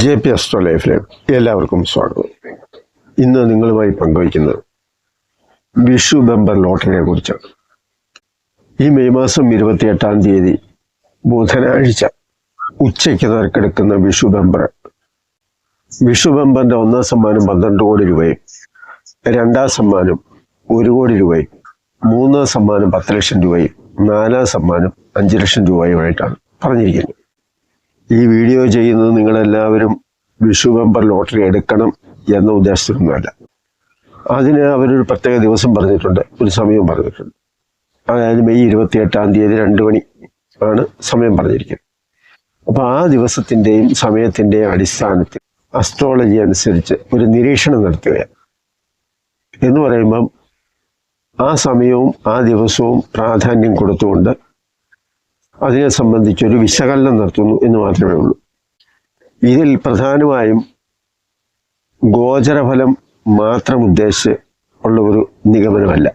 J P astro ലൈഫിലേക്ക് എല്ലാവർക്കും സ്വാഗതം. ഇന്ന് നിങ്ങളുമായി പങ്കുവയ്ക്കുന്നത് വിഷു ബമ്പർ ലോട്ടറിയെ കുറിച്ചാണ്. ഈ മെയ് മാസം ഇരുപത്തിയെട്ടാം തീയതി ബുധനാഴ്ച ഉച്ചയ്ക്ക് നറുക്കെടുക്കുന്ന വിഷു ബമ്പർ. വിഷു ബമ്പറിന്റെ ഒന്നാം സമ്മാനം പന്ത്രണ്ട് കോടി രൂപയും രണ്ടാം സമ്മാനം ഒരു കോടി രൂപയും മൂന്നാം സമ്മാനം പത്ത് ലക്ഷം രൂപയും നാലാം സമ്മാനം അഞ്ച് ലക്ഷം രൂപയുമായിട്ടാണ് പറഞ്ഞിരിക്കുന്നത്. ഈ വീഡിയോ ചെയ്യുന്നത് നിങ്ങളെല്ലാവരും വിഷു മെമ്പർ ലോട്ടറി എടുക്കണം എന്ന ഉദ്ദേശത്തിലൊന്നുമല്ല. അതിന് അവരൊരു പ്രത്യേക ദിവസം പറഞ്ഞിട്ടുണ്ട് ഒരു സമയം പറഞ്ഞിട്ടുണ്ട്. അതായത് മെയ് ഇരുപത്തി എട്ടാം തീയതി രണ്ട് മണി ആണ് സമയം പറഞ്ഞിരിക്കുന്നത്. അപ്പോൾ ആ ദിവസത്തിന്റെയും സമയത്തിന്റെയും അടിസ്ഥാനത്തിൽ അസ്ട്രോളജി അനുസരിച്ച് ഒരു നിരീക്ഷണം നടത്തുകയാണ്. എന്ന് പറയുമ്പം ആ സമയവും ആ ദിവസവും പ്രാധാന്യം കൊടുത്തുകൊണ്ട് അതിനെ സംബന്ധിച്ചൊരു വിശകലനം നടത്തുന്നു എന്ന് മാത്രമേ ഉള്ളൂ. ഇതിൽ പ്രധാനമായും ഗോചരഫലം മാത്രം ഉദ്ദേശിച്ച് ഉള്ള ഒരു നിഗമനമല്ല.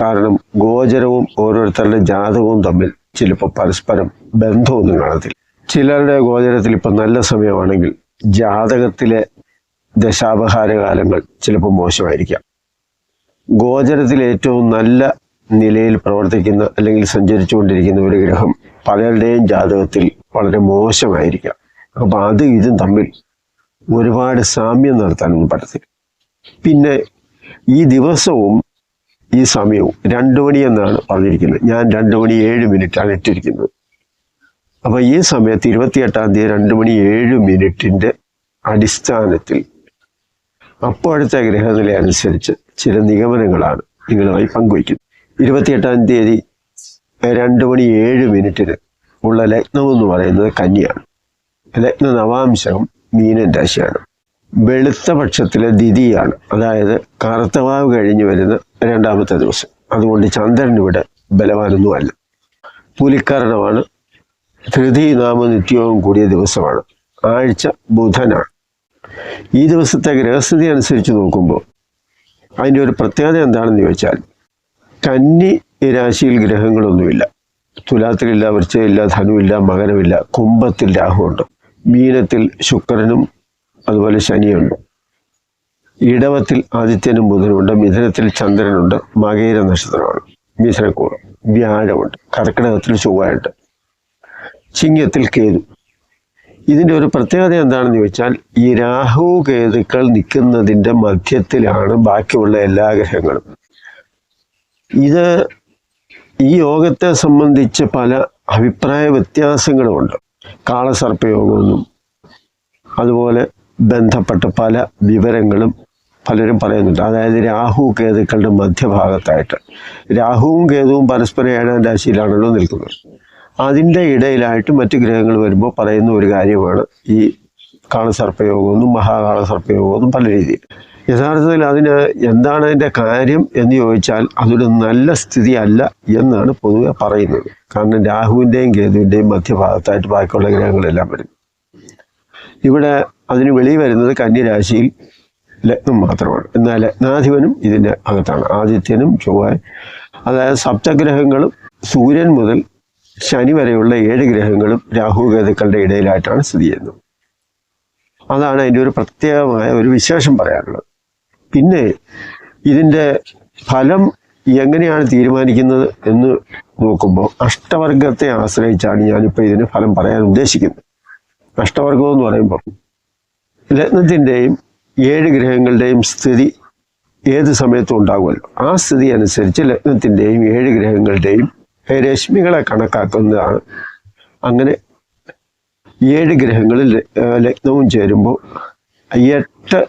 കാരണം ഗോചരവും ഓരോരുത്തരുടെ ജാതകവും തമ്മിൽ ചിലപ്പോൾ പരസ്പരം ബന്ധമൊന്നും കാണത്തില്ല. ചിലരുടെ ഗോചരത്തിൽ ഇപ്പം നല്ല സമയമാണെങ്കിൽ ജാതകത്തിലെ ദശാപഹാര കാലങ്ങൾ ചിലപ്പോൾ മോശമായിരിക്കാം. ഗോചരത്തിൽ ഏറ്റവും നല്ല നിലയിൽ പ്രവർത്തിക്കുന്ന അല്ലെങ്കിൽ സഞ്ചരിച്ചുകൊണ്ടിരിക്കുന്ന ഒരു ഗ്രഹം പലരുടെയും ജാതകത്തിൽ വളരെ മോശമായിരിക്കാം. അപ്പൊ അത് ഇതും തമ്മിൽ ഒരുപാട് സാമ്യം നടത്താനൊന്നും പറ്റത്തില്ല. പിന്നെ ഈ ദിവസവും ഈ സമയവും രണ്ടു മണി എന്നാണ് പറഞ്ഞിരിക്കുന്നത്. ഞാൻ രണ്ടു മണി ഏഴ് മിനിറ്റാണ് ഇട്ടിരിക്കുന്നത്. അപ്പൊ ഈ സമയത്ത് ഇരുപത്തിയെട്ടാം തീയതി രണ്ടു മണി ഏഴ് മിനിറ്റിന്റെ അടിസ്ഥാനത്തിൽ അപ്പോഴത്തെ ഗ്രഹനില അനുസരിച്ച് ചില നിഗമനങ്ങളാണ് നിങ്ങളുമായി പങ്കുവയ്ക്കുന്നത്. ഇരുപത്തിയെട്ടാം തീയതി രണ്ട് മണി ഏഴ് മിനിറ്റിന് ഉള്ള ലഗ്നം എന്ന് പറയുന്നത് കന്യാണ് ലഗ്ന നവാംശം മീനൻ രാശിയാണ്. വെളുത്ത പക്ഷത്തിലെ ദിതിയാണ്. അതായത് കറുത്തവാവ് കഴിഞ്ഞു വരുന്ന രണ്ടാമത്തെ ദിവസം. അതുകൊണ്ട് ചന്ദ്രൻ ഇവിടെ ബലവാനൊന്നുമല്ല പുലിക്കരണമാണ് ധൃതി നാമനിത്യവും കൂടിയ ദിവസമാണ്. ആഴ്ച ബുധനാണ്. ഈ ദിവസത്തെ ഗ്രഹസ്ഥിതി അനുസരിച്ച് നോക്കുമ്പോൾ അതിന്റെ ഒരു പ്രത്യേകത എന്താണെന്ന് ചോദിച്ചാൽ കന്നി രാശിയിൽ ഗ്രഹങ്ങളൊന്നുമില്ല. തുലാത്തിലില്ല വൃച്ചയില്ല ധനുവില്ല മകനമില്ല കുംഭത്തിൽ രാഹുണ്ട് മീനത്തിൽ ശുക്രനും അതുപോലെ ശനിയുണ്ട്. ഇടവത്തിൽ ആദിത്യനും ബുധനുണ്ട് മിഥുനത്തിൽ ചന്ദ്രനുണ്ട്. മകേര നക്ഷത്രമാണ്. മിഥുനക്കൂറ് വ്യാഴമുണ്ട്. കർക്കിടകത്തിൽ ചൊവ്വയുണ്ട്. ചിങ്ങത്തിൽ കേതു. ഇതിന്റെ ഒരു പ്രത്യേകത എന്താണെന്ന് ചോദിച്ചാൽ ഈ രാഹു കേതുക്കൾ നിൽക്കുന്നതിന്റെ മധ്യത്തിലാണ് ബാക്കിയുള്ള എല്ലാ ഗ്രഹങ്ങളും. ഇത് ഈ യോഗത്തെ സംബന്ധിച്ച് പല അഭിപ്രായ വ്യത്യാസങ്ങളുമുണ്ട്. കാളസർപ്പയോഗമെന്നും അതുപോലെ ബന്ധപ്പെട്ട പല വിവരങ്ങളും പലരും പറയുന്നുണ്ട്. അതായത് രാഹു കേതുക്കളുടെ മധ്യഭാഗത്തായിട്ട്. രാഹുവും കേതുവും പരസ്പരം ഏഴാം രാശിയിലാണല്ലോ നിൽക്കുന്നത്. അതിന്റെ ഇടയിലായിട്ട് മറ്റു ഗ്രഹങ്ങൾ വരുമ്പോൾ പറയുന്ന ഒരു കാര്യമാണ് ഈ കാളസർപ്പയോഗമെന്നും മഹാകാളസർപ്പയോഗമെന്നും പല രീതിയിൽ. യഥാർത്ഥത്തിൽ അതിന് എന്താണ് അതിന്റെ കാര്യം എന്ന് ചോദിച്ചാൽ അതൊരു നല്ല സ്ഥിതി അല്ല എന്നാണ് പൊതുവെ പറയുന്നത്. കാരണം രാഹുവിന്റെയും കേതുവിന്റെയും മധ്യഭാഗത്തായിട്ട് ബാക്കിയുള്ള ഗ്രഹങ്ങളെല്ലാം വരും. ഇവിടെ അതിന് വെളി വരുന്നത് കന്യരാശിയിൽ ലഗ്നം മാത്രമാണ്. എന്നാൽ ലഗ്നാധിപനും ഇതിന്റെ അകത്താണ്. ആദിത്യനും ചൊവ്വ അതായത് സപ്തഗ്രഹങ്ങളും സൂര്യൻ മുതൽ ശനി വരെയുള്ള ഏഴ് ഗ്രഹങ്ങളും രാഹു കേതുക്കളുടെ ഇടയിലായിട്ടാണ് സ്ഥിതി ചെയ്യുന്നത്. അതാണ് അതിന്റെ ഒരു പ്രത്യേകമായ ഒരു വിശേഷം പറയാനുള്ളത്. പിന്നെ ഇതിന്റെ ഫലം എങ്ങനെയാണ് തീരുമാനിക്കുന്നത് എന്ന് നോക്കുമ്പോൾ അഷ്ടവർഗത്തെ ആശ്രയിച്ചാണ് ഞാനിപ്പോൾ ഇതിന് ഫലം പറയാൻ ഉദ്ദേശിക്കുന്നത്. അഷ്ടവർഗം എന്ന് പറയുമ്പോൾ രത്നത്തിന്റെയും ഏഴ് ഗ്രഹങ്ങളുടെയും സ്ഥിതി ഏത് സമയത്തും ഉണ്ടാകുമല്ലോ. ആ സ്ഥിതി അനുസരിച്ച് ലഗ്നത്തിന്റെയും ഏഴ് ഗ്രഹങ്ങളുടെയും രശ്മികളെ കണക്കാക്കുന്നതാണ്. അങ്ങനെ ഏഴ് ഗ്രഹങ്ങളിൽ ലഗ്നവും ചേരുമ്പോൾ എട്ട്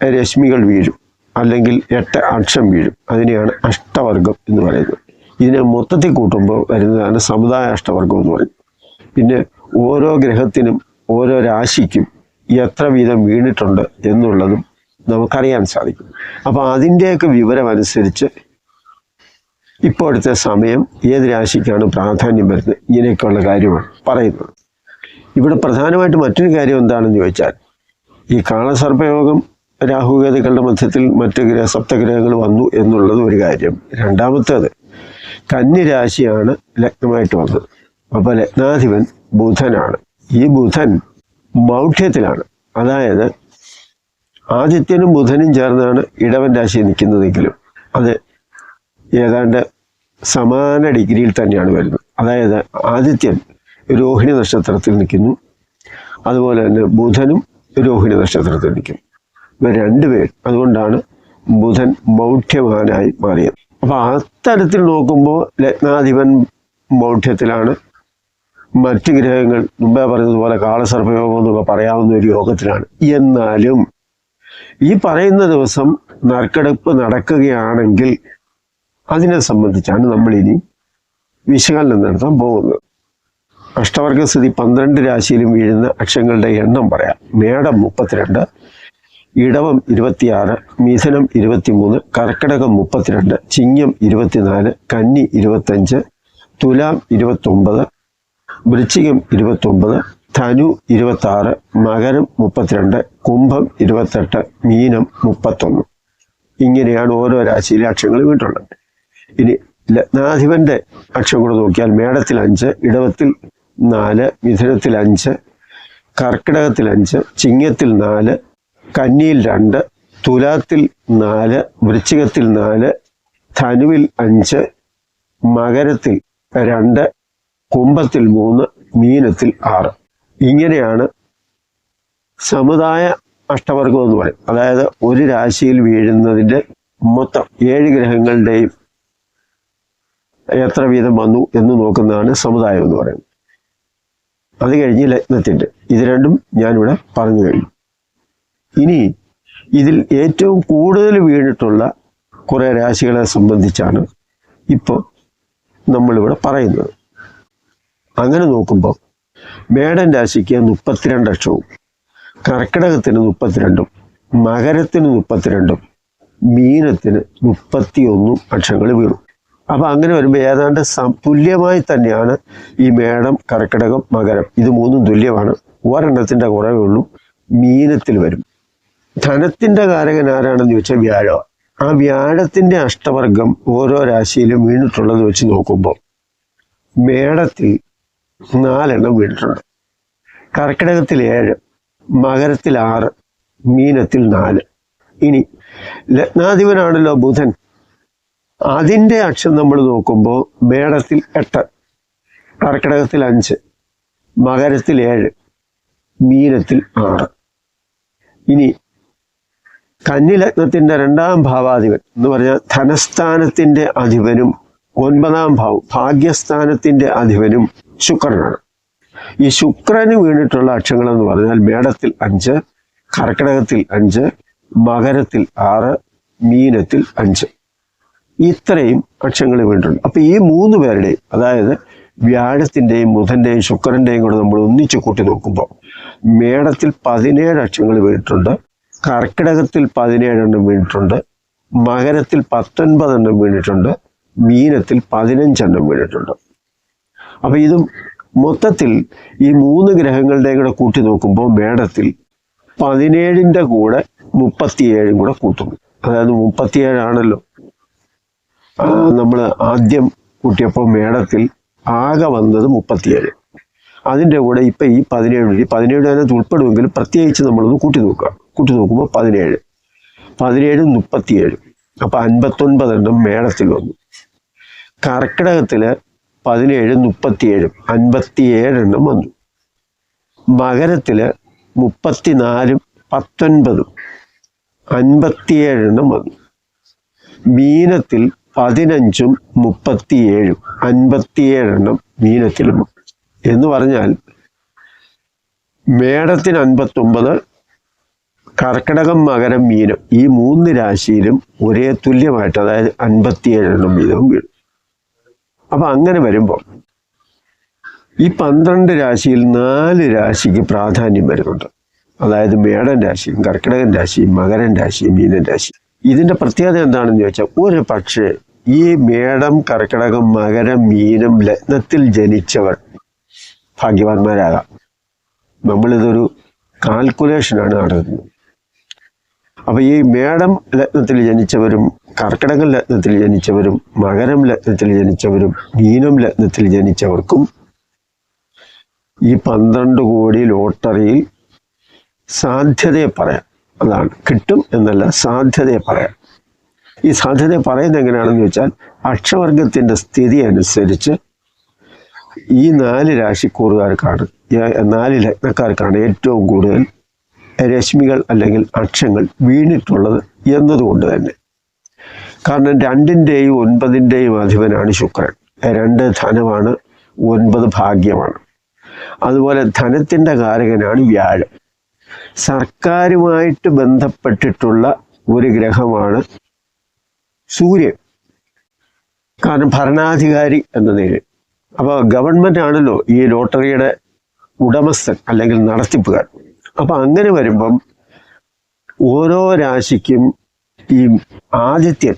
രശ്മികൾ വീഴും. അല്ലെങ്കിൽ എട്ട് അക്ഷം വീഴും. അതിനെയാണ് അഷ്ടവർഗം എന്ന് പറയുന്നത്. ഇതിനെ മൊത്തത്തിൽ കൂട്ടുമ്പോൾ വരുന്നതാണ് സമുദായ അഷ്ടവർഗം എന്ന് പറയുന്നത്. പിന്നെ ഓരോ ഗ്രഹത്തിനും ഓരോ രാശിക്കും എത്ര വീതം വീണിട്ടുണ്ട് എന്നുള്ളതും നമുക്കറിയാൻ സാധിക്കും. അപ്പോൾ അതിന്റെയൊക്കെ വിവരം അനുസരിച്ച് ഇപ്പോഴത്തെ സമയം ഏത് രാശിക്കാണ് പ്രാധാന്യം വരുന്നത്? ഇങ്ങനെയൊക്കെയുള്ള കാര്യമാണ് പറയുന്നത്. ഇവിടെ പ്രധാനമായിട്ട് മറ്റൊരു കാര്യം എന്താണെന്ന് ചോദിച്ചാൽ ഈ കാളസർപ്പയോഗം രാഹുകേതുക്കളുടെ മധ്യത്തിൽ മറ്റു ഗ്രഹ സപ്തഗ്രഹങ്ങൾ വന്നു എന്നുള്ളത് ഒരു കാര്യം. രണ്ടാമത്തേത് കന്യരാശിയാണ് ലഗ്നമായിട്ട് വന്നത്. അപ്പോൾ ലഗ്നാധിപൻ ബുധനാണ്. ഈ ബുധൻ മൗഢ്യത്തിലാണ്. അതായത് ആദിത്യനും ബുധനും ചേർന്നാണ് ഇടവൻ രാശി നിൽക്കുന്നതെങ്കിലും അത് ഏതാണ്ട് സമാന ഡിഗ്രിയിൽ തന്നെയാണ് വരുന്നത്. അതായത് ആദിത്യൻ രോഹിണി നക്ഷത്രത്തിൽ നിൽക്കുന്നു. അതുപോലെ തന്നെ ബുധനും രോഹിണി നക്ഷത്രത്തിൽ നിൽക്കുന്നു. ഇവർ രണ്ടുപേർ. അതുകൊണ്ടാണ് ബുധൻ മൗഢ്യവാനായി മാറിയത്. അപ്പൊ അത്തരത്തിൽ നോക്കുമ്പോൾ ലഗ്നാധിപൻ മൗഢ്യത്തിലാണ് മറ്റ് ഗ്രഹങ്ങൾ മുമ്പേ പറഞ്ഞതുപോലെ കാളസർപ്പയോഗം എന്നൊക്കെ പറയാവുന്ന ഒരു യോഗത്തിലാണ്. എന്നാലും ഈ പറയുന്ന ദിവസം നറുക്കെടുപ്പ് നടക്കുകയാണെങ്കിൽ അതിനെ സംബന്ധിച്ചാണ് നമ്മൾ ഇനി വിശകലനം നടത്താൻ പോകുന്നത്. അഷ്ടവർഗ സ്ഥിതി പന്ത്രണ്ട് രാശിയിലും വീഴുന്ന അക്ഷങ്ങളുടെ എണ്ണം പറയാം. മേടം മുപ്പത്തിരണ്ട് ഇടവം ഇരുപത്തിയാറ് മിഥുനം ഇരുപത്തിമൂന്ന് കർക്കിടകം മുപ്പത്തിരണ്ട് ചിങ്ങം ഇരുപത്തിനാല് കന്നി ഇരുപത്തഞ്ച് തുലാം ഇരുപത്തൊമ്പത് വൃശ്ചികം ഇരുപത്തൊമ്പത് ധനു ഇരുപത്തി ആറ് മകരം മുപ്പത്തിരണ്ട് കുംഭം ഇരുപത്തെട്ട് മീനം മുപ്പത്തൊന്ന്. ഇങ്ങനെയാണ് ഓരോ രാശിയിലെ അക്ഷങ്ങൾ വീട്ടുള്ളത് ഇനി ലഗ്നാധിപന്റെ അക്ഷം കൂടെ നോക്കിയാൽ മേടത്തിൽ അഞ്ച് ഇടവത്തിൽ നാല് മിഥുനത്തിൽ അഞ്ച് കർക്കിടകത്തിൽ അഞ്ച് ചിങ്ങത്തിൽ നാല് കന്നിയിൽ രണ്ട് തുലാത്തിൽ നാല് വൃശ്ചികത്തിൽ നാല് ധനുവിൽ അഞ്ച് മകരത്തിൽ രണ്ട് കുംഭത്തിൽ മൂന്ന് മീനത്തിൽ ആറ്. ഇങ്ങനെയാണ് സമുദായ അഷ്ടവർഗം എന്ന് പറയും. അതായത് ഒരു രാശിയിൽ വീഴുന്നതിന്റെ മൊത്തം ഏഴ് ഗ്രഹങ്ങളുടെയും എത്ര വീതം വന്നു എന്ന് നോക്കുന്നതാണ് സമുദായം എന്ന് പറയുന്നത്. അത് കഴിഞ്ഞ് ലഗ്നത്തിന്റെ ഇത് രണ്ടും ഞാനിവിടെ പറഞ്ഞു കഴിഞ്ഞു. ഇനി ഇതിൽ ഏറ്റവും കൂടുതൽ വീണിട്ടുള്ള കുറേ രാശികളെ സംബന്ധിച്ചാണ് ഇപ്പോൾ നമ്മളിവിടെ പറയുന്നത്. അങ്ങനെ നോക്കുമ്പോൾ മേടൻ രാശിക്ക് മുപ്പത്തിരണ്ട് അക്ഷവും കർക്കിടകത്തിന് മുപ്പത്തിരണ്ടും മകരത്തിന് മുപ്പത്തിരണ്ടും മീനത്തിന് മുപ്പത്തിയൊന്നും അക്ഷങ്ങൾ വീണു. അപ്പൊ അങ്ങനെ വരുമ്പോൾ ഏതാണ്ട് തുല്യമായി തന്നെയാണ് ഈ മേടം കർക്കിടകം മകരം. ഇത് മൂന്നും തുല്യമാണ്. ഒരെണ്ണത്തിന്റെ കുറവേ ഉള്ളൂ. മീനത്തിൽ വരും. ധനത്തിന്റെ കാരകൻ ആരാണെന്ന് ചോദിച്ചാൽ വ്യാഴം. ആ വ്യാഴത്തിന്റെ അഷ്ടവർഗം ഓരോ രാശിയിലും വീണിട്ടുള്ളത് വെച്ച് നോക്കുമ്പോൾ മേടത്തിൽ നാലെണ്ണം വീണിട്ടുണ്ട്. കർക്കിടകത്തിൽ ഏഴ് മകരത്തിൽ ആറ് മീനത്തിൽ നാല്. ഇനി ലഗ്നാധിപനാണല്ലോ ബുധൻ. അതിന്റെ അക്ഷം നമ്മൾ നോക്കുമ്പോൾ മേടത്തിൽ എട്ട് കർക്കിടകത്തിൽ അഞ്ച് മകരത്തിൽ ഏഴ് മീനത്തിൽ ആറ്. ഇനി കന്നിലഗ്നത്തിന്റെ രണ്ടാം ഭാവാധിപൻ എന്ന് പറഞ്ഞാൽ ധനസ്ഥാനത്തിന്റെ അധിപനും ഒൻപതാം ഭാവം ഭാഗ്യസ്ഥാനത്തിന്റെ അധിപനും ശുക്രനാണ്. ഈ ശുക്രന് വീണിട്ടുള്ള അക്ഷങ്ങൾ എന്ന് പറഞ്ഞാൽ മേടത്തിൽ അഞ്ച് കർക്കിടകത്തിൽ അഞ്ച് മകരത്തിൽ ആറ് മീനത്തിൽ അഞ്ച്. ഇത്രയും കക്ഷങ്ങൾ വേണ്ടിയിട്ടുണ്ട് അപ്പൊ ഈ മൂന്ന് പേരുടെയും അതായത് വ്യാഴത്തിന്റെയും ബുധന്റെയും ശുക്രന്റെയും കൂടെ നമ്മൾ ഒന്നിച്ച് കൂട്ടി നോക്കുമ്പോൾ മേടത്തിൽ പതിനേഴ് അക്ഷങ്ങൾ വീണിട്ടുണ്ട് കർക്കിടകത്തിൽ പതിനേഴെണ്ണം വീണിട്ടുണ്ട് മകരത്തിൽ പത്തൊൻപതെണ്ണം വീണിട്ടുണ്ട് മീനത്തിൽ പതിനഞ്ചെണ്ണം വീണിട്ടുണ്ട്. അപ്പോൾ ഇത് മൊത്തത്തിൽ ഈ മൂന്ന് ഗ്രഹങ്ങളുടെയും കൂടെ കൂട്ടി നോക്കുമ്പോൾ മേടത്തിൽ പതിനേഴിന്റെ കൂടെ മുപ്പത്തിയേഴും കൂടെ കൂട്ടുന്നു. അതായത് മുപ്പത്തിയേഴാണല്ലോ. നമ്മൾ ആദ്യം കൂട്ടിയപ്പോൾ മേടത്തിൽ ആകെ വന്നത് മുപ്പത്തിയേഴ്. അതിന്റെ കൂടെ ഇപ്പം ഈ പതിനേഴ് പതിനേഴ് അതിനകത്ത് ഉൾപ്പെടുമെങ്കിലും പ്രത്യേകിച്ച് നമ്മളൊന്ന് കൂട്ടി നോക്കുക. കൂട്ടി നോക്കുമ്പോൾ പതിനേഴ്. പതിനേഴ് മുപ്പത്തിയേഴ്. അപ്പോൾ അൻപത്തൊൻപതെണ്ണം മേടത്തിൽ വന്നു. കർക്കിടകത്തിൽ പതിനേഴ് മുപ്പത്തിയേഴും അൻപത്തിയേഴെണ്ണം വന്നു. മകരത്തിൽ മുപ്പത്തിനാലും പത്തൊൻപതും അൻപത്തിയേഴെണ്ണം വന്നു. മീനത്തിൽ പതിനഞ്ചും മുപ്പത്തിയേഴും അൻപത്തിയേഴെണ്ണം മീനത്തിലും. എന്ന് പറഞ്ഞാൽ മേടത്തിന് അൻപത്തൊമ്പത് കർക്കിടകം മകരം മീനം ഈ മൂന്ന് രാശിയിലും ഒരേ തുല്യമായിട്ട് അതായത് അൻപത്തിയേഴെണ്ണം വീതവും വീഴും. അപ്പൊ അങ്ങനെ വരുമ്പോൾ ഈ പന്ത്രണ്ട് രാശിയിൽ നാല് രാശിക്ക് പ്രാധാന്യം വരുന്നുണ്ട്. അതായത് മേടൻ രാശിയും കർക്കിടകൻ രാശിയും മകരൻ രാശിയും മീനൻ രാശിയും. ഇതിന്റെ പ്രത്യേകത എന്താണെന്ന് ചോദിച്ചാൽ ഒരു പക്ഷേ ഈ മേടം കർക്കിടകം മകരം മീനം ലഗ്നത്തിൽ ജനിച്ചവർ ഭാഗ്യവാന്മാരാകാം. നമ്മളിതൊരു കാൽക്കുലേഷനാണ് നടത്തുന്നത്. അപ്പൊ ഈ മേടം ലഗ്നത്തിൽ ജനിച്ചവരും കർക്കിടകം ലഗ്നത്തിൽ ജനിച്ചവരും മകരം ലഗ്നത്തിൽ ജനിച്ചവരും മീനം ലഗ്നത്തിൽ ജനിച്ചവർക്കും ഈ പന്ത്രണ്ട് കോടി ലോട്ടറിയിൽ സാധ്യതയെ പറയാം. അതാണ്. കിട്ടും എന്നല്ല സാധ്യതയെ പറയാം. ഈ സാധ്യതയെ പറയുന്നത് എങ്ങനെയാണെന്ന് വെച്ചാൽ അക്ഷവർഗത്തിന്റെ സ്ഥിതി അനുസരിച്ച് ഈ നാല് രാശിക്കൂറുകാർക്കാണ് നാല് ലഗ്നക്കാർക്കാണ് ഏറ്റവും കൂടുതൽ രശ്മികൾ അല്ലെങ്കിൽ അക്ഷങ്ങൾ വീണിട്ടുള്ളത് എന്നതുകൊണ്ട് തന്നെ. കാരണം രണ്ടിന്റെയും ഒൻപതിന്റെയും അധിപനാണ് ശുക്രൻ. രണ്ട് ധനമാണ് ഒൻപത് ഭാഗ്യമാണ്. അതുപോലെ ധനത്തിന്റെ കാരകനാണ് വ്യാഴം. സർക്കാരുമായിട്ട് ബന്ധപ്പെട്ടിട്ടുള്ള ഒരു ഗ്രഹമാണ് സൂര്യൻ. കാരണം ഭരണാധികാരി എന്ന നിലയിൽ. അപ്പോൾ ഗവൺമെന്റ് ആണല്ലോ ഈ ലോട്ടറിയുടെ ഉടമസ്ഥൻ അല്ലെങ്കിൽ നടത്തിപ്പുകാർ അപ്പം അങ്ങനെ വരുമ്പം ഓരോ രാശിക്കും ഈ ആദിത്യൻ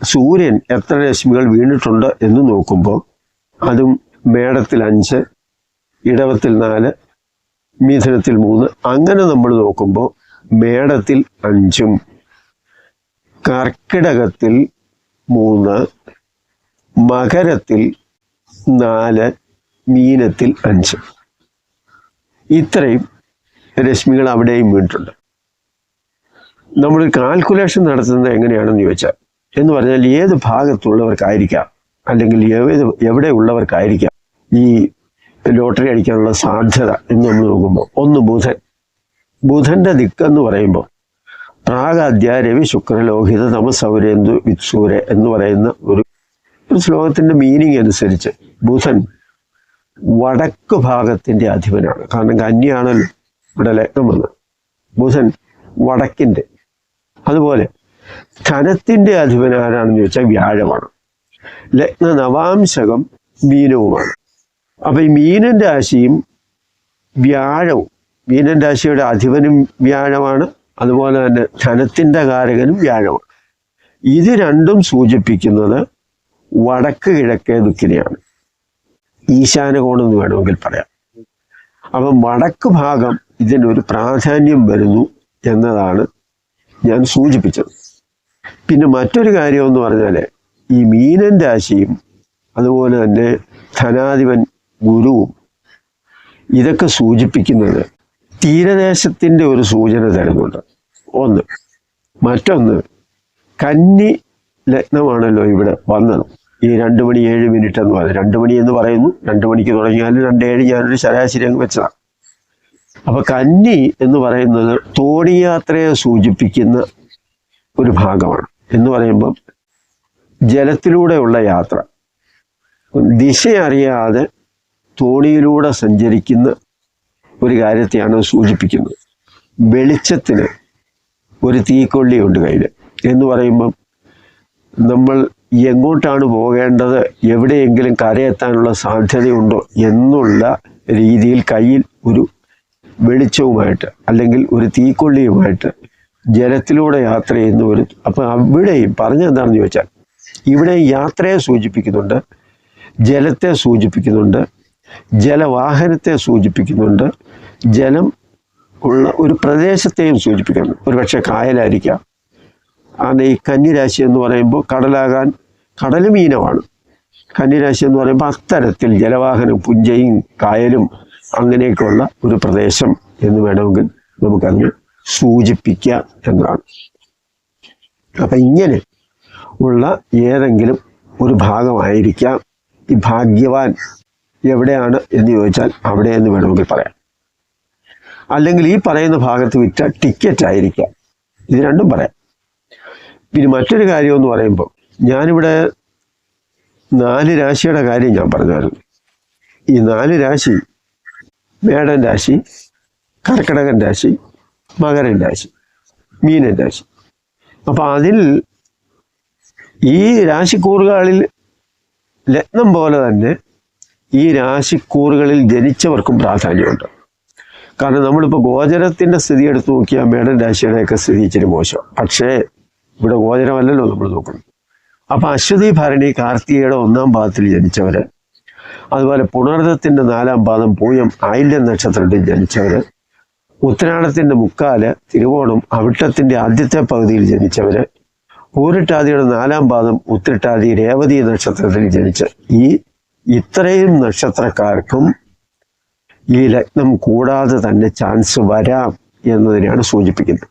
സൂര്യൻ എത്ര രശ്മികൾ വീണിട്ടുണ്ട് എന്ന് നോക്കുമ്പോൾ അതും മേടത്തിൽ അഞ്ച് ഇടവത്തിൽ നാല് മിഥുനത്തിൽ മൂന്ന്. അങ്ങനെ നമ്മൾ നോക്കുമ്പോൾ മേടത്തിൽ അഞ്ചും കർക്കിടകത്തിൽ മൂന്ന് മകരത്തിൽ നാല് മീനത്തിൽ അഞ്ച്. ഇത്രയും രശ്മികൾ അവിടെയും വീണിട്ടുണ്ട്. നമ്മൾ കാൽക്കുലേഷൻ നടത്തുന്നത് എങ്ങനെയാണെന്ന് ചോദിച്ചാൽ എന്ന് പറഞ്ഞാൽ ഏത് ഭാഗത്തുള്ളവർക്കായിരിക്കാം അല്ലെങ്കിൽ ഏത് എവിടെ ഉള്ളവർക്കായിരിക്കാം ഈ ലോട്ടറി അടിക്കാനുള്ള സാധ്യത എന്ന് നമ്മൾ നോക്കുമ്പോൾ ഒന്ന് ബുധൻ. ബുധന്റെ ദിക്കെന്ന് പറയുമ്പോൾ പ്രാഗാദ്യ രവി ശുക്ര ലോഹിത തമസൗരേന്ദു വിത്സൂര എന്ന് പറയുന്ന ഒരു ശ്ലോകത്തിന്റെ മീനിങ് അനുസരിച്ച് ബുധൻ വടക്ക് ഭാഗത്തിന്റെ അധിപനാണ്. കാരണം കന്യാണല്ലോ ഇവിടെ ലഗ്നം വന്നത് ബുധൻ വടക്കിന്റെ. അതുപോലെ ധനത്തിന്റെ അധിപൻ ആരാണെന്ന് ചോദിച്ചാൽ വ്യാഴമാണ്. ലഗ്ന നവാംശകം മീനവുമാണ്. അപ്പൊ ഈ മീനൻ രാശിയും വ്യാഴവും മീനൻ രാശിയുടെ അധിപനും വ്യാഴമാണ് അതുപോലെ തന്നെ ധനത്തിന്റെ കാരകനും വ്യാഴമാണ്. ഇത് രണ്ടും സൂചിപ്പിക്കുന്നത് വടക്ക് കിഴക്കേ ദിക്കിനെയാണ്. ഈശാനകോണം എന്ന് വേണമെങ്കിൽ പറയാം. അപ്പം വടക്ക് ഭാഗം ഇതിനൊരു പ്രാധാന്യം വരുന്നു എന്നതാണ് ഞാൻ സൂചിപ്പിച്ചത്. പിന്നെ മറ്റൊരു കാര്യം എന്ന് പറഞ്ഞാൽ ഈ മീനൻ രാശിയും അതുപോലെ തന്നെ ധനാധിപൻ ഗുരുവും ഇതൊക്കെ സൂചിപ്പിക്കുന്നത് തീരദേശത്തിന്റെ ഒരു സൂചന തരുന്നുണ്ട്. ഒന്ന്. മറ്റൊന്ന് കന്നി ലഗ്നമാണല്ലോ ഇവിടെ വന്നത്. ഈ രണ്ട് മണി ഏഴ് മിനിറ്റ് എന്ന് പറയുന്നത്. രണ്ട് മണി എന്ന് പറയുന്നു. രണ്ട് മണിക്ക് തുടങ്ങിയാൽ രണ്ട് ഏഴ് ഞാനൊരു ശരാശരി അങ്ങ് വെച്ചതാണ് അപ്പൊ കന്നി എന്ന് പറയുന്നത് തോണിയാത്രയെ സൂചിപ്പിക്കുന്ന ഒരു ഭാഗമാണ്. എന്ന് പറയുമ്പം ജലത്തിലൂടെയുള്ള യാത്ര. ദിശ അറിയാതെ തോണിയിലൂടെ സഞ്ചരിക്കുന്ന ഒരു കാര്യത്തെയാണ് സൂചിപ്പിക്കുന്നത്. വെളിച്ചത്തിന് ഒരു തീക്കൊള്ളിയുണ്ട് കയ്യിൽ എന്ന് പറയുമ്പം നമ്മൾ എങ്ങോട്ടാണ് പോകേണ്ടത് എവിടെയെങ്കിലും കരയെത്താനുള്ള സാധ്യതയുണ്ടോ എന്നുള്ള രീതിയിൽ കയ്യിൽ ഒരു വെളിച്ചവുമായിട്ട് അല്ലെങ്കിൽ ഒരു തീക്കൊള്ളിയുമായിട്ട് ജലത്തിലൂടെ യാത്ര ചെയ്യുന്ന ഒരു അപ്പം അവിടെയും പറഞ്ഞെന്താണെന്ന് ചോദിച്ചാൽ ഇവിടെ യാത്രയെ സൂചിപ്പിക്കുന്നുണ്ട് ജലത്തെ സൂചിപ്പിക്കുന്നുണ്ട് ജലവാഹനത്തെ സൂചിപ്പിക്കുന്നുണ്ട്. ജലം ഉള്ള ഒരു പ്രദേശത്തെയും സൂചിപ്പിക്കുന്നു ഒരു പക്ഷേ കായലായിരിക്കാം. ആണ് ഈ കന്നിരാശി എന്ന് പറയുമ്പോൾ കടലാകാൻ കടൽ മീനമാണ് കന്നിരാശി എന്ന് പറയുമ്പോൾ അത്തരത്തിൽ ജലവാഹനം പുഞ്ചയും കായലും അങ്ങനെയൊക്കെയുള്ള ഒരു പ്രദേശം എന്ന് വേണമെങ്കിൽ നമുക്കങ്ങ് സൂചിപ്പിക്കാം എന്നാണ്. അപ്പം ഇങ്ങനെ ഉള്ള ഏതെങ്കിലും ഒരു ഭാഗമായിരിക്കാം ഈ ഭാഗ്യവാൻ എവിടെയാണ് എന്ന് ചോദിച്ചാൽ അവിടെ എന്ന് വേണമെങ്കിൽ പറയാം. അല്ലെങ്കിൽ ഈ പറയുന്ന ഭാഗത്ത് വിറ്റ ടിക്കറ്റ് ആയിരിക്കാം. ഇത് രണ്ടും പറയാം. പിന്നെ മറ്റൊരു കാര്യം എന്ന് പറയുമ്പോൾ ഞാനിവിടെ നാല് രാശിയുടെ കാര്യം ഞാൻ പറഞ്ഞായിരുന്നു. ഈ നാല് രാശി മേടൻ രാശി കർക്കിടകൻ രാശി മകരൻ രാശി മീനൻ രാശി. അപ്പം അതിൽ ഈ രാശിക്കൂറുകളിൽ ലഗ്നം പോലെ തന്നെ ഈ രാശിക്കൂറുകളിൽ ജനിച്ചവർക്കും പ്രാധാന്യമുണ്ട്. കാരണം നമ്മളിപ്പോൾ ഗോചരത്തിന്റെ സ്ഥിതി എടുത്ത് നോക്കിയാൽ മേടൻ രാശിയുടെയൊക്കെ സ്ഥിതി ഇച്ചിരി മോശം. പക്ഷേ ഇവിടെ ഗോചരമല്ലല്ലോ നമ്മൾ നോക്കുന്നത്. അപ്പം അശ്വതി ഭരണി കാർത്തികയുടെ ഒന്നാം പാദത്തിൽ ജനിച്ചവർ അതുപോലെ പുണർദത്തിന്റെ നാലാം പാദം പൂയം ആയില്യം നക്ഷത്രത്തിൽ ജനിച്ചവർ ഉത്തരാടത്തിന്റെ മുക്കാൽ തിരുവോണം അവിട്ടത്തിന്റെ ആദ്യത്തെ പകുതിയിൽ ജനിച്ചവർ പൂരിട്ടാതിയുടെ നാലാം പാദം ഉത്തിരട്ടാതി രേവതി നക്ഷത്രത്തിൽ ജനിച്ച ഈ ഇത്രയും നക്ഷത്രക്കാർക്കും ഈ ലഗ്നം കൂടാതെ തന്നെ ചാൻസ് വരാം എന്നതിനെയാണ് സൂചിപ്പിക്കുന്നത്.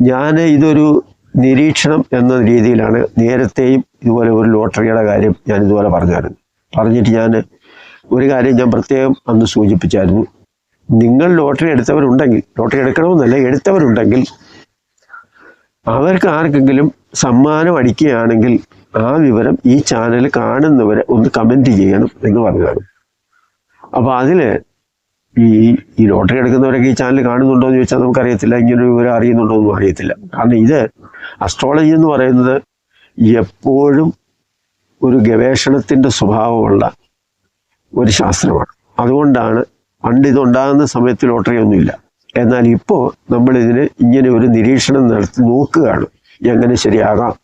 ഞാൻ ഇതൊരു നിരീക്ഷണം എന്ന രീതിയിലാണ് നേരത്തെയും ഇതുപോലെ ഒരു ലോട്ടറിയുടെ കാര്യം ഞാൻ ഇതുപോലെ പറഞ്ഞായിരുന്നു. പറഞ്ഞിട്ട് ഞാൻ ഒരു കാര്യം ഞാൻ പ്രത്യേകം അന്ന് സൂചിപ്പിച്ചായിരുന്നു. നിങ്ങൾ ലോട്ടറി എടുത്തവരുണ്ടെങ്കിൽ ലോട്ടറി എടുക്കണമെന്നല്ല എടുത്തവരുണ്ടെങ്കിൽ അവർക്ക് ആർക്കെങ്കിലും സമ്മാനം അടിക്കുകയാണെങ്കിൽ ആ വിവരം ഈ ചാനൽ കാണുന്നവരെ ഒന്ന് കമന്റ് ചെയ്യണം എന്ന് പറഞ്ഞതാണ്. അപ്പോൾ അതിൽ ഈ ഈ ലോട്ടറി എടുക്കുന്നവരൊക്കെ ഈ ചാനൽ കാണുന്നുണ്ടോ എന്ന് ചോദിച്ചാൽ നമുക്കറിയത്തില്ല. ഇങ്ങനൊരു വിവരം അറിയുന്നുണ്ടോ എന്നും അറിയത്തില്ല. കാരണം ഇത് അസ്ട്രോളജി എന്ന് പറയുന്നത് എപ്പോഴും ഒരു ഗവേഷണത്തിന്റെ സ്വഭാവമുള്ള ഒരു ശാസ്ത്രമാണ്. അതുകൊണ്ടാണ് പണ്ട് ഇതുണ്ടാകുന്ന സമയത്ത് ലോട്ടറി ഒന്നുമില്ല എന്നാൽ ഇപ്പോൾ നമ്മളിതിന് ഇങ്ങനെ ഒരു നിരീക്ഷണം നടത്തി നോക്കുകയാണ്. എങ്ങനെ ശരിയാകാം?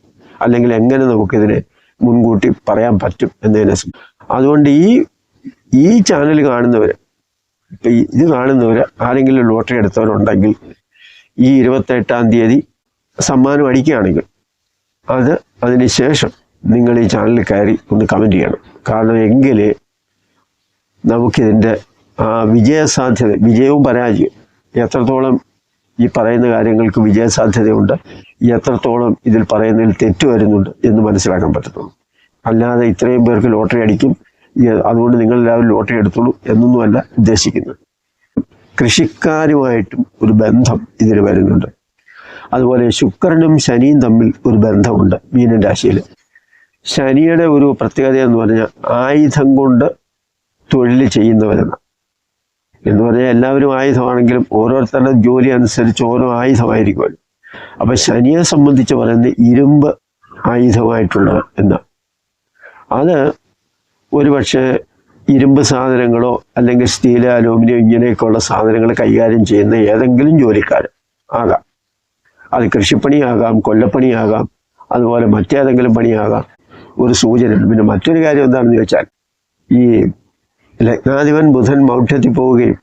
അല്ലെങ്കിൽ എങ്ങനെ നമുക്കിതിനെ മുൻകൂട്ടി പറയാൻ പറ്റും എന്നതിനെ അതുകൊണ്ട് ഈ ഈ ചാനൽ കാണുന്നവർ ഇപ്പം ഇത് കാണുന്നവർ ആരെങ്കിലും ലോട്ടറി എടുത്തവരുണ്ടെങ്കിൽ ഈ ഇരുപത്തെട്ടാം തീയതി സമ്മാനം അടിക്കുകയാണെങ്കിൽ അത് അതിന് ശേഷം നിങ്ങൾ ഈ ചാനലിൽ കയറി ഒന്ന് കമന്റ് ചെയ്യണം. കാരണം എങ്കിൽ നമുക്കിതിന്റെ ആ വിജയസാധ്യത വിജയവും പരാജയവും എത്രത്തോളം ഈ പറയുന്ന കാര്യങ്ങൾക്ക് വിജയസാധ്യതയുണ്ട്. എത്രത്തോളം ഇതിൽ പറയുന്നതിൽ തെറ്റ് വരുന്നുണ്ട് എന്ന് മനസ്സിലാക്കാൻ പറ്റത്തുള്ളൂ. അല്ലാതെ ഇത്രയും പേർക്ക് ലോട്ടറി അടിക്കും. അതുകൊണ്ട് നിങ്ങൾ എല്ലാവരും ലോട്ടറി എടുത്തോളൂ എന്നൊന്നുമല്ല ഉദ്ദേശിക്കുന്നത്. കൃഷിക്കാരുമായിട്ടും ഒരു ബന്ധം ഇതിൽ വരുന്നുണ്ട്. അതുപോലെ ശുക്രനും ശനിയും തമ്മിൽ ഒരു ബന്ധമുണ്ട് മീനൻ രാശിയിൽ. ശനിയുടെ ഒരു പ്രത്യേകത എന്ന് പറഞ്ഞാൽ ആയുധം കൊണ്ട് തൊഴിൽ ചെയ്യുന്നവരെന്ന് എന്ന് പറഞ്ഞാൽ എല്ലാവരും ആയുധമാണെങ്കിലും ഓരോരുത്തരുടെ ജോലി അനുസരിച്ച് ഓരോ ആയുധമായിരിക്കുമല്ലോ. അപ്പൊ ശനിയെ സംബന്ധിച്ച് പറയുന്നത് ഇരുമ്പ് ആയുധമായിട്ടുള്ള എന്നാണ് അത് ഒരുപക്ഷെ ഇരുമ്പ് സാധനങ്ങളോ അല്ലെങ്കിൽ സ്റ്റീൽ അലൂമിനിയം ഇങ്ങനെയൊക്കെയുള്ള സാധനങ്ങൾ കൈകാര്യം ചെയ്യുന്ന ഏതെങ്കിലും ജോലിക്കാർ ആകാം. അത് കൃഷിപ്പണിയാകാം കൊല്ലപ്പണിയാകാം അതുപോലെ മറ്റേതെങ്കിലും പണിയാകാം. ഒരു സൂചന. പിന്നെ മറ്റൊരു കാര്യം എന്താണെന്ന് ചോദിച്ചാൽ ഈ ലഗ്നാധിപൻ ബുധൻ മൗഢ്യത്തിൽ പോവുകയും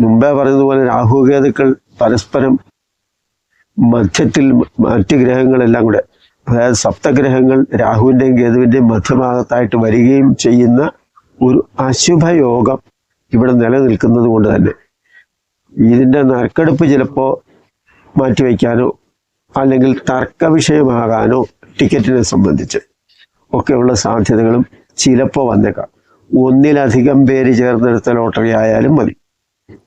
മുമ്പേ പറഞ്ഞതുപോലെ രാഹുകേതുക്കൾ പരസ്പരം മധ്യത്തിൽ മറ്റ് ഗ്രഹങ്ങളെല്ലാം കൂടെ അതായത് സപ്തഗ്രഹങ്ങൾ രാഹുവിന്റെയും കേതുവിന്റെയും മധ്യഭാഗത്തായിട്ട് വരികയും ചെയ്യുന്ന ഒരു അശുഭയോഗം ഇവിടെ നിലനിൽക്കുന്നത് കൊണ്ട് തന്നെ. ഇതിന്റെ നറുക്കെടുപ്പ് ചിലപ്പോൾ മാറ്റിവെക്കാനോ അല്ലെങ്കിൽ തർക്ക വിഷയമാകാനോ ടിക്കറ്റിനെ സംബന്ധിച്ച് ഒക്കെയുള്ള സാധ്യതകളും ചിലപ്പോൾ വന്നേക്കാം. ഒന്നിലധികം പേര് ചേർന്നെടുത്ത ലോട്ടറി ആയാലും മതി.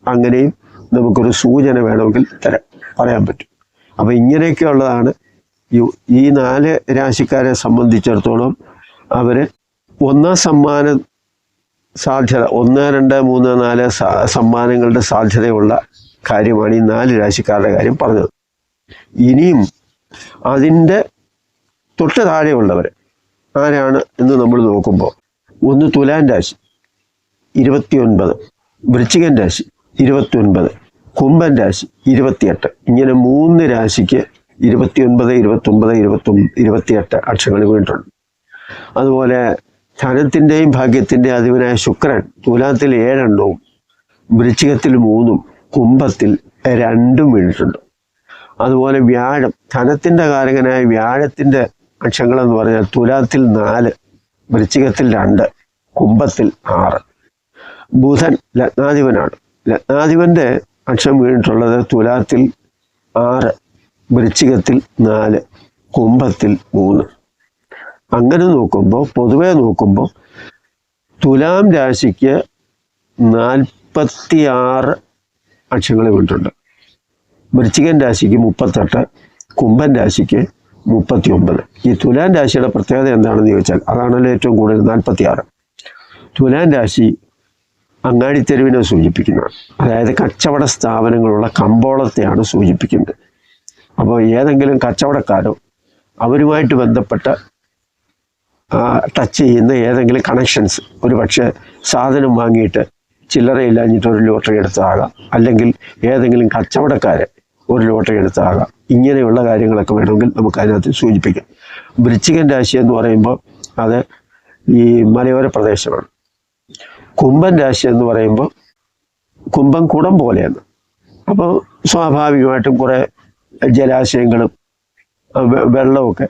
അങ്ങനെയും നമുക്കൊരു സൂചന വേണമെങ്കിൽ തരാം. പറയാൻ പറ്റും. അപ്പം ഇങ്ങനെയൊക്കെയുള്ളതാണ് ഈ നാല് രാശിക്കാരെ സംബന്ധിച്ചിടത്തോളം അവർ ഒന്നാം സമ്മാന സാധ്യത ഒന്ന് രണ്ട് മൂന്ന് നാല് സമ്മാനങ്ങളുടെ സാധ്യതയുള്ള കാര്യമാണ് ഈ നാല് രാശിക്കാരുടെ കാര്യം പറഞ്ഞത്. ഇനിയും അതിന്റെ തൊട്ട് താഴെയുള്ളവർ ആരാണ് എന്ന് നമ്മൾ നോക്കുമ്പോൾ ഒന്ന് തുലാൻ രാശി ഇരുപത്തിയൊൻപത്. വൃശ്ചികൻ രാശി ഇരുപത്തിയൊൻപത്. കുംഭൻ രാശി ഇരുപത്തിയെട്ട്. ഇങ്ങനെ മൂന്ന് രാശിക്ക് ഇരുപത്തിയൊൻപത് ഇരുപത്തൊമ്പത് ഇരുപത്തൊമ്പത് ഇരുപത്തിയെട്ട് അക്ഷരങ്ങൾ വീണിട്ടുണ്ട്. അതുപോലെ ധനത്തിന്റെയും ഭാഗ്യത്തിന്റെയും അധിപനായ ശുക്രൻ തുലാത്തിൽ ഏഴെണ്ണവും വൃശ്ചികത്തിൽ മൂന്നും കുംഭത്തിൽ രണ്ടും വീണിട്ടുണ്ട്. അതുപോലെ വ്യാഴം ധനത്തിന്റെ കാരകനായ വ്യാഴത്തിന്റെ അക്ഷങ്ങളെന്ന് പറഞ്ഞാൽ തുലാത്തിൽ നാല് വൃശ്ചികത്തിൽ രണ്ട് കുംഭത്തിൽ ആറ്. ബുധൻ ലഗ്നാധിപനാണ്. ലഗ്നാധിപന്റെ അക്ഷം വീണിട്ടുള്ളത് തുലാത്തിൽ ആറ് വൃശ്ചികത്തിൽ നാല് കുംഭത്തിൽ മൂന്ന്. അങ്ങനെ നോക്കുമ്പോൾ പൊതുവെ നോക്കുമ്പോൾ തുലാം രാശിക്ക് നാൽപ്പത്തി ആറ് അക്ഷങ്ങൾ വീണിട്ടുണ്ട്. വൃശ്ചികൻ രാശിക്ക് മുപ്പത്തെട്ട് കുംഭൻ രാശിക്ക് മുപ്പത്തി ഒമ്പത് ഈ തുലാൻ രാശിയുടെ പ്രത്യേകത എന്താണെന്ന് ചോദിച്ചാൽ അതാണല്ലോ ഏറ്റവും കൂടുതൽ നാൽപ്പത്തി ആറ് തുലാൻ രാശി അങ്ങാടിത്തെരുവിനെ സൂചിപ്പിക്കുന്നതാണ് അതായത് കച്ചവട സ്ഥാപനങ്ങളുള്ള കമ്പോളത്തെയാണ് സൂചിപ്പിക്കുന്നത്. അപ്പോൾ ഏതെങ്കിലും കച്ചവടക്കാരോ അവരുമായിട്ട് ബന്ധപ്പെട്ട ടച്ച് ചെയ്യുന്ന ഏതെങ്കിലും കണക്ഷൻസ് ഒരു പക്ഷേ സാധനം വാങ്ങിയിട്ട് ചില്ലറയില്ലാഞ്ഞിട്ട് ഒരു ലോട്ടറി എടുത്തതാകാം. അല്ലെങ്കിൽ ഏതെങ്കിലും കച്ചവടക്കാരെ ഒരു ലോട്ടറി എടുത്താകാം. ഇങ്ങനെയുള്ള കാര്യങ്ങളൊക്കെ വേണമെങ്കിൽ നമുക്ക് അതിനകത്ത് സൂചിപ്പിക്കാം. വൃശ്ചികൻ രാശി എന്ന് പറയുമ്പോൾ അത് ഈ മലയോര പ്രദേശമാണ്. കുംഭൻ രാശി എന്ന് പറയുമ്പോൾ കുംഭം കുടം പോലെയാണ്. അപ്പോൾ സ്വാഭാവികമായിട്ടും കുറേ ജലാശയങ്ങളും വെള്ളമൊക്കെ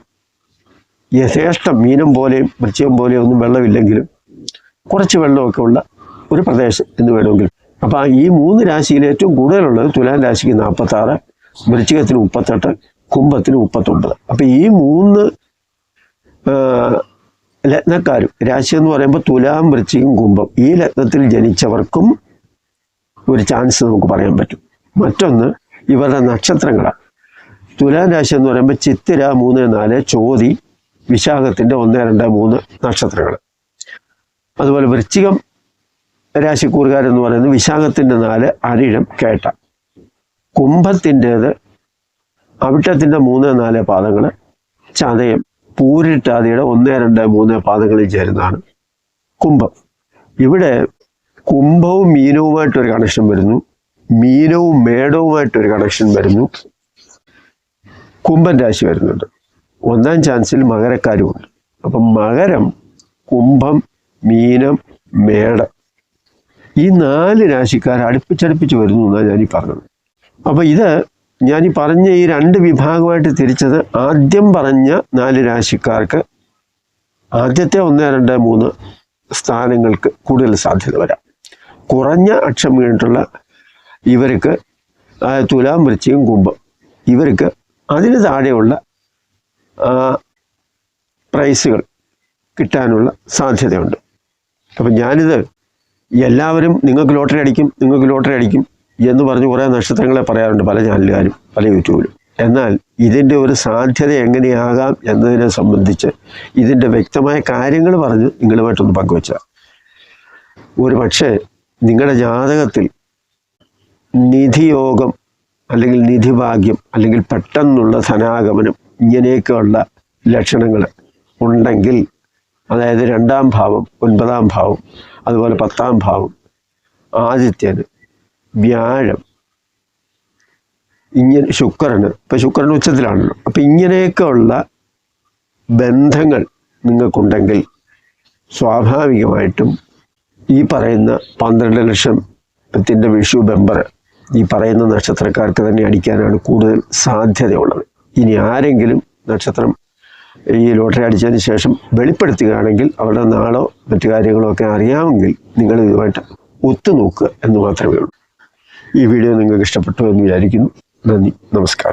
യഥേഷ്ടം മീനം പോലെയും വൃശ്ചികം പോലെയും ഒന്നും വെള്ളമില്ലെങ്കിലും കുറച്ച് വെള്ളമൊക്കെ ഉള്ള ഒരു പ്രദേശം എന്ന് വേണമെങ്കിൽ അപ്പം ഈ മൂന്ന് രാശിയിൽ ഏറ്റവും കൂടുതലുള്ളത് തുലാം രാശിക്ക് നാൽപ്പത്തി ആറ് വൃശ്ചികത്തിന് മുപ്പത്തെട്ട് കുംഭത്തിന് മുപ്പത്തൊമ്പത്. അപ്പോൾ ഈ മൂന്ന് ലഗ്നക്കാരും രാശി എന്ന് പറയുമ്പോൾ തുലാം വൃശ്ചികം കുംഭം ഈ ലഗ്നത്തിൽ ജനിച്ചവർക്കും ഒരു ചാൻസ് നമുക്ക് പറയാൻ പറ്റും. മറ്റൊന്ന് ഇവരുടെ നക്ഷത്രങ്ങളാണ്. തുലാം രാശി എന്ന് പറയുമ്പോൾ ചിത്തിര മൂന്ന് നാല് ചോതി വിശാഖത്തിന്റെ ഒന്ന് രണ്ട് മൂന്ന് നക്ഷത്രങ്ങൾ അതുപോലെ വൃശ്ചികം രാശിക്കൂറുകാരെന്ന് പറയുന്നത് വിശാഖത്തിന്റെ നാല് അരിഴം കേട്ട. കുംഭത്തിന്റേത് അവിട്ടത്തിന്റെ മൂന്ന് നാല് പാദങ്ങൾ ചതയം പൂരിട്ടാതിയുടെ ഒന്ന് രണ്ട് മൂന്ന് പാദങ്ങളിൽ ചേരുന്നതാണ് കുംഭം. ഇവിടെ കുംഭവും മീനവുമായിട്ടൊരു കണക്ഷൻ വരുന്നു. മീനവും മേടവുമായിട്ടൊരു കണക്ഷൻ വരുന്നു. കുംഭൻ രാശി വരുന്നുണ്ട്. ഒന്നാം ചാൻസിൽ മകരക്കാരുമുണ്ട്. അപ്പം മകരം കുംഭം മീനം മേടം ഈ നാല് രാശിക്കാർ അടുപ്പിച്ചടുപ്പിച്ച് വരുന്നു എന്നാണ് ഞാനീ പറഞ്ഞത്. അപ്പോൾ ഇത് ഞാൻ ഈ പറഞ്ഞ ഈ രണ്ട് വിഭാഗമായിട്ട് തിരിച്ചത് ആദ്യം പറഞ്ഞ നാല് രാശിക്കാർക്ക് ആദ്യത്തെ ഒന്ന് രണ്ട് മൂന്ന് സ്ഥാനങ്ങൾക്ക് കൂടുതൽ സാധ്യത വരാം. കുറഞ്ഞ അക്ഷം വീണിട്ടുള്ള ഇവർക്ക് തുലാം വൃശ്ചികം കുംഭം ഇവർക്ക് അതിന് താഴെയുള്ള പ്രൈസുകൾ കിട്ടാനുള്ള സാധ്യതയുണ്ട്. അപ്പം ഞാനിത് എല്ലാവരും നിങ്ങൾക്ക് ലോട്ടറി അടിക്കും നിങ്ങൾക്ക് ലോട്ടറി അടിക്കും എന്ന് പറഞ്ഞ് കുറേ നക്ഷത്രങ്ങളെ പറയാറുണ്ട് പല ചാനലുകാരും പല യൂട്യൂബിലും. എന്നാൽ ഇതിന്റെ ഒരു സാധ്യത എങ്ങനെയാകാം എന്നതിനെ സംബന്ധിച്ച് ഇതിന്റെ വ്യക്തമായ കാര്യങ്ങൾ പറഞ്ഞ് നിങ്ങളുമായിട്ടൊന്ന് പങ്കുവച്ച. ഒരു പക്ഷേ നിങ്ങളുടെ ജാതകത്തിൽ നിധിയോഗം അല്ലെങ്കിൽ നിധിഭാഗ്യം അല്ലെങ്കിൽ പെട്ടെന്നുള്ള ധനാഗമനം ഇങ്ങനെയൊക്കെയുള്ള ലക്ഷണങ്ങൾ ഉണ്ടെങ്കിൽ അതായത് രണ്ടാം ഭാവം ഒൻപതാം ഭാവം അതുപോലെ പത്താം ഭാവം ആദിത്യന് വ്യാഴം ഇങ്ങനെ ശുക്രന്. ഇപ്പം ശുക്രൻ ഉച്ചത്തിലാണല്ലോ. അപ്പം ഇങ്ങനെയൊക്കെ ഉള്ള ബന്ധങ്ങൾ നിങ്ങൾക്കുണ്ടെങ്കിൽ സ്വാഭാവികമായിട്ടും ഈ പറയുന്ന പന്ത്രണ്ട് ലക്ഷത്തിന്റെ വിഷു ബെമ്പർ ഈ പറയുന്ന നക്ഷത്രക്കാർക്ക് തന്നെ അടിക്കാനാണ് കൂടുതൽ സാധ്യതയുള്ളത്. ഇനി ആരെങ്കിലും നക്ഷത്രം ഈ ലോട്ടറി അടിച്ചതിന് ശേഷം വെളിപ്പെടുത്തുകയാണെങ്കിൽ അവരുടെ നാളോ മറ്റു കാര്യങ്ങളോ ഒക്കെ അറിയാമെങ്കിൽ നിങ്ങൾ ഇതുമായിട്ട് ഒത്തുനോക്കുക എന്ന് മാത്രമേ ഉള്ളൂ. ഈ വീഡിയോ നിങ്ങൾക്ക് ഇഷ്ടപ്പെട്ടു എന്ന് വിചാരിക്കുന്നു. നന്ദി. നമസ്കാരം.